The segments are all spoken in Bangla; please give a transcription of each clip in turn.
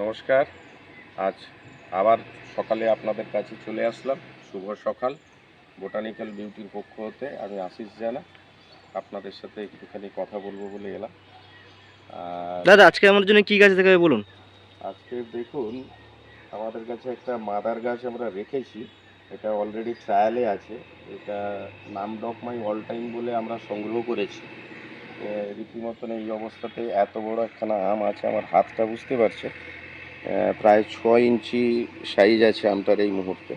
নমস্কার। আজ আবার সকালে আপনাদের কাছে চলে আসলাম। শুভ সকাল। বোটানিক্যাল বিউটির পক্ষ হতে আমি আশিস জানা। আপনাদের সাথে একটুখানি কথা বলব বলে এলাম। দাদা আজকে আমার জন্য কি গাছ দেখাবে বলুন? আজকে দেখুন আমাদের কাছে একটা মাদার গাছ আমরা রেখেছি। এটা অলরেডি ট্রায়ালে আছে। এটা নাম ডক মাই অল টাইম বলে আমরা সংগ্রহ করেছি। রীতিমতন এই অবস্থাতে এত বড় একখানা আম আছে আমার হাতটা বুঝতে পারছে প্রায় ছয় ইঞ্চি সাইজ আছে আমটার এই মুহূর্তে।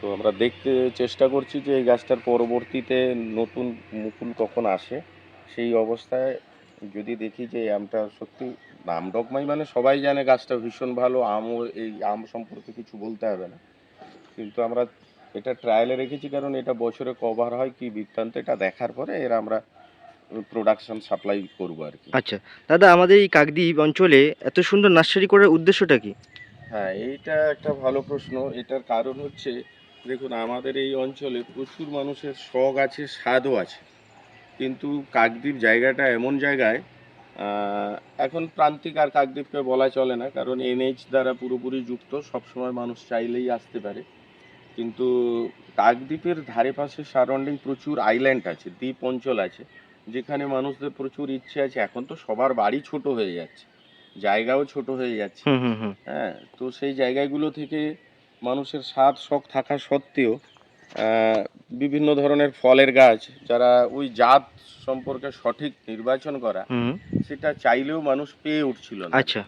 তো আমরা দেখতে চেষ্টা করছি যে এই গাছটার পরবর্তীতে নতুন মুকুল কখন আসে। সেই অবস্থায় যদি দেখি যে আমটা সত্যি নাম ডকমাই মানে সবাই জানে গাছটা ভীষণ ভালো আমও এই আম সম্পর্কে কিছু বলতে হবে না। কিন্তু আমরা এটা ট্রায়ালে রেখেছি কারণ এটা বছরে কভার হয় কি বৃত্তান্ত, এটা দেখার পরে এর আমরা প্রোডাকশন সাপ্লাই করব আর কি। আচ্ছা দাদা আমাদের এই কাকদ্বীপ অঞ্চলে এত সুন্দর নার্সারি করার উদ্দেশ্যটা কি? হ্যাঁ এইটা একটা ভালো প্রশ্ন। এটার কারণ হচ্ছে দেখুন আমাদের এই অঞ্চলে প্রচুর মানুষের শখ আছে স্বাদও আছে। কিন্তু কাকদ্বীপ জায়গাটা এমন জায়গায় এখন প্রান্তিক আর কাকদ্বীপকে বলা চলে না কারণ এনএইচ দ্বারা পুরোপুরি যুক্ত সবসময় মানুষ চাইলেই আসতে পারে। কিন্তু কাকদ্বীপের ধারে পাশে সারাউন্ডিং প্রচুর আইল্যান্ড আছে দ্বীপ অঞ্চল আছে। যেখানে মানুষদের প্রচুর ইচ্ছে আছে এখন তো সবার বাড়ি ছোট হয়ে যাচ্ছে জায়গাও ছোট হয়ে যাচ্ছে। হ্যাঁ তো সেই জায়গাগুলো থেকে মানুষের স্বাদ শখ থাকা সত্ত্বেও বিভিন্ন ধরনের ফলের গাছ যারা ওই জাত সম্পর্কে সঠিক নির্বাচন করা সেটা চাইলেও মানুষ পেয়ে উঠছিল না। আচ্ছা।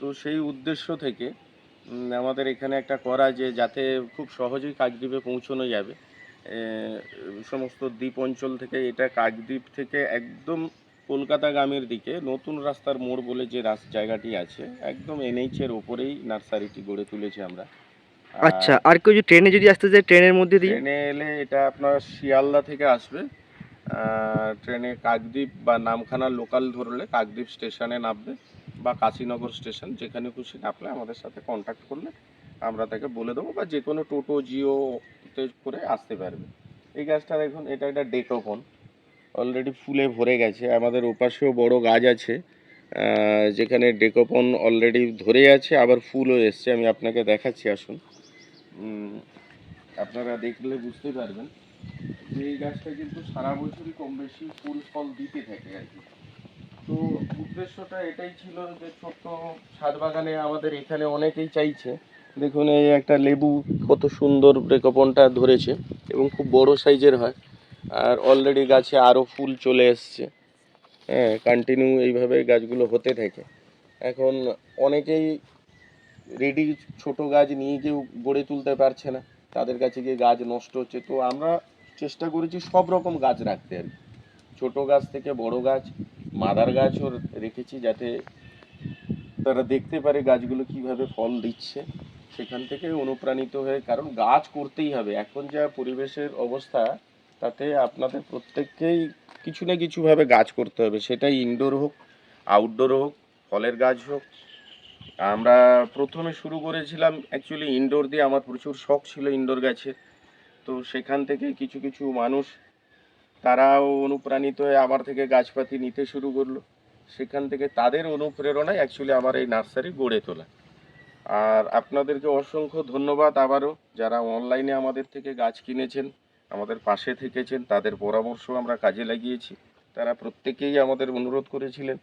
তো সেই উদ্দেশ্য থেকে আমাদের এখানে একটা করা যে যাতে খুব সহজেই কাকদ্বীপে পৌঁছানো যাবে। সমস্ত দ্বীপ অঞ্চল থেকে এটা কাকদ্বীপ থেকে একদম কলকাতা গ্রামের দিকে নতুন রাস্তার মোড় বলে যে জায়গাটি আছে একদম এনএইচ এর ওপরেই নার্সারিটি গড়ে তুলেছি আমরা। আচ্ছা আর কেউ ট্রেনে যদি আসতে চায় ট্রেনের মধ্যে দিয়ে? ট্রেনে এলে এটা আপনার শিয়ালদা থেকে আসবে। ট্রেনে কাকদ্বীপ বা নামখানা লোকাল ধরলে কাকদ্বীপ স্টেশনে নামবে বা কাশীনগর স্টেশন যেখানে খুশি নামলে আমাদের সাথে কন্ট্যাক্ট করলে আমরা তাকে বলে দেবো বা যে কোনো টোটো জিওতে করে আসতে পারবে। এই গাছটা দেখুন, এটা একটা ডেকোফোন অলরেডি ফুলে ভরে গেছে। আমাদের ওপাশেও বড় গাছ আছে যেখানে ডেকোপন অলরেডি ধরে আছে, আবার ফুলও এসছে। আমি আপনাকে দেখাচ্ছি, আসুন। আপনারা দেখলে বুঝতে পারবেন যে এই গাছটা কিন্তু সারা বছরই কম বেশি ফুল, ফল দিতে থাকে আর কি। তো উদ্দেশ্যটা এটাই ছিল যে ছোট্ট ছাদ বাগানে আমাদের এখানে অনেকেই চাইছে। দেখুন, এই একটা লেবু কত সুন্দর ব্রেকপনটা ধরেছে এবং খুব বড় সাইজের হয়। আর অলরেডি গাছে আরও ফুল চলে এসছে। হ্যাঁ কন্টিনিউ এইভাবে গাছগুলো হতে থাকে। এখন অনেকেই রেডি ছোট গাছ নিয়ে কেউ গড়ে তুলতে পারছে না। তাদের কাছে গিয়ে গাছ নষ্ট হচ্ছে। তো আমরা চেষ্টা করেছি সব রকম গাছ রাখতে আর ছোট গাছ থেকে বড় গাছ মাদার গাছও রেখেছি যাতে তারা দেখতে পারে গাছগুলো কীভাবে ফল দিচ্ছে। সেখান থেকে অনুপ্রাণিত হয়ে, কারণ গাছ করতেই হবে। এখন যা পরিবেশের অবস্থা, তাতে আপনাদের প্রত্যেককেই কিছু না কিছুভাবে গাছ করতে হবে। সেটা ইনডোর হোক আউটডোর হোক, ফলের গাছ হোক। আমরা প্রথমে শুরু করেছিলাম অ্যাকচুয়ালি ইনডোর দিয়ে। আমার প্রচুর শখ ছিল ইনডোর গাছের তো সেখান থেকে কিছু কিছু মানুষ তারাও অনুপ্রাণিত হয়ে আমার থেকে গাছপাতি নিতে শুরু করল। সেখান থেকে তাদের অনুপ্রেরণায় অ্যাকচুয়ালি আমার এই নার্সারি গড়ে তোলা। আর আপনাদেরকে অসংখ্য ধন্যবাদ আবারও যারা অনলাইনে আমাদের থেকে গাছ কিনেছেন আমাদের পাশে থেকেছেন তাদের পরামর্শ আমরা কাজে লাগিয়েছি। তারা প্রত্যেকেই আমাদের অনুরোধ করেছিলেন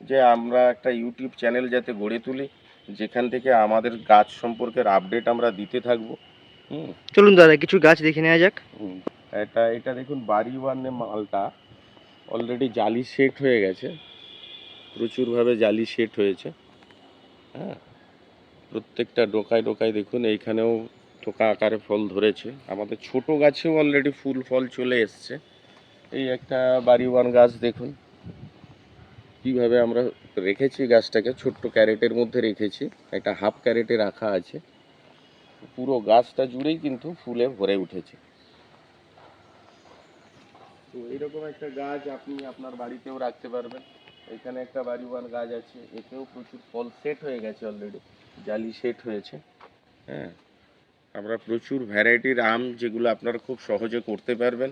যে আমরা একটা ইউটিউব চ্যানেল যাতে গড়ে তুলি যেখান থেকে আমাদের গাছ সম্পর্কের আপডেট আমরা দিতে থাকব। চলুন দাদা কিছু গাছ দেখে নেওয়া যাক। হুম, এটা এটা দেখুন, বাড়ি ওয়ানে মালটা অলরেডি জালি সেট হয়ে গেছে। প্রচুরভাবে জালি সেট হয়েছে। হ্যাঁ প্রত্যেকটা ডোকায় ডোকায় দেখুন, এইখানেও টোকা আকারে ফল ধরেছে। আমাদের ছোট গাছেও অলরেডি ফুল ফল চলে এসছে। এই একটা বাড়ি ওয়ান গাছ দেখুন, কীভাবে আমরা রেখেছি গাছটাকে, ছোট্ট ক্যারেটের মধ্যে রেখেছি, একটা হাফ ক্যারেটে রাখা আছে। পুরো গাছটা জুড়েই কিন্তু ফুলে ভরে উঠেছে। তো এইরকম একটা গাছ আপনি আপনার বাড়িতেও রাখতে পারবেন। এখানে একটা বাড়িওয়ান গাছ আছে, এতেও প্রচুর ফল সেট হয়ে গেছে অলরেডি জালি সেট হয়েছে। হ্যাঁ আমরা প্রচুর ভ্যারাইটির আম যেগুলো আপনারা খুব সহজে করতে পারবেন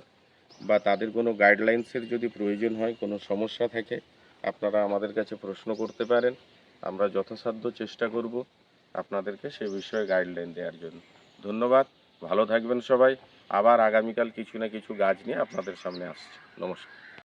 বা তাদের কোনো গাইডলাইন্সের যদি প্রয়োজন হয়, কোনো সমস্যা থাকে, আপনারা আমাদের কাছে প্রশ্ন করতে পারেন। আমরা যথাসাধ্য চেষ্টা করব আপনাদেরকে সে বিষয়ে গাইডলাইন দেওয়ার জন্য। ধন্যবাদ, ভালো থাকবেন সবাই। আবার আগামীকাল কিছু না কিছু গাছ নিয়ে আপনাদের সামনে আসছে। নমস্কার।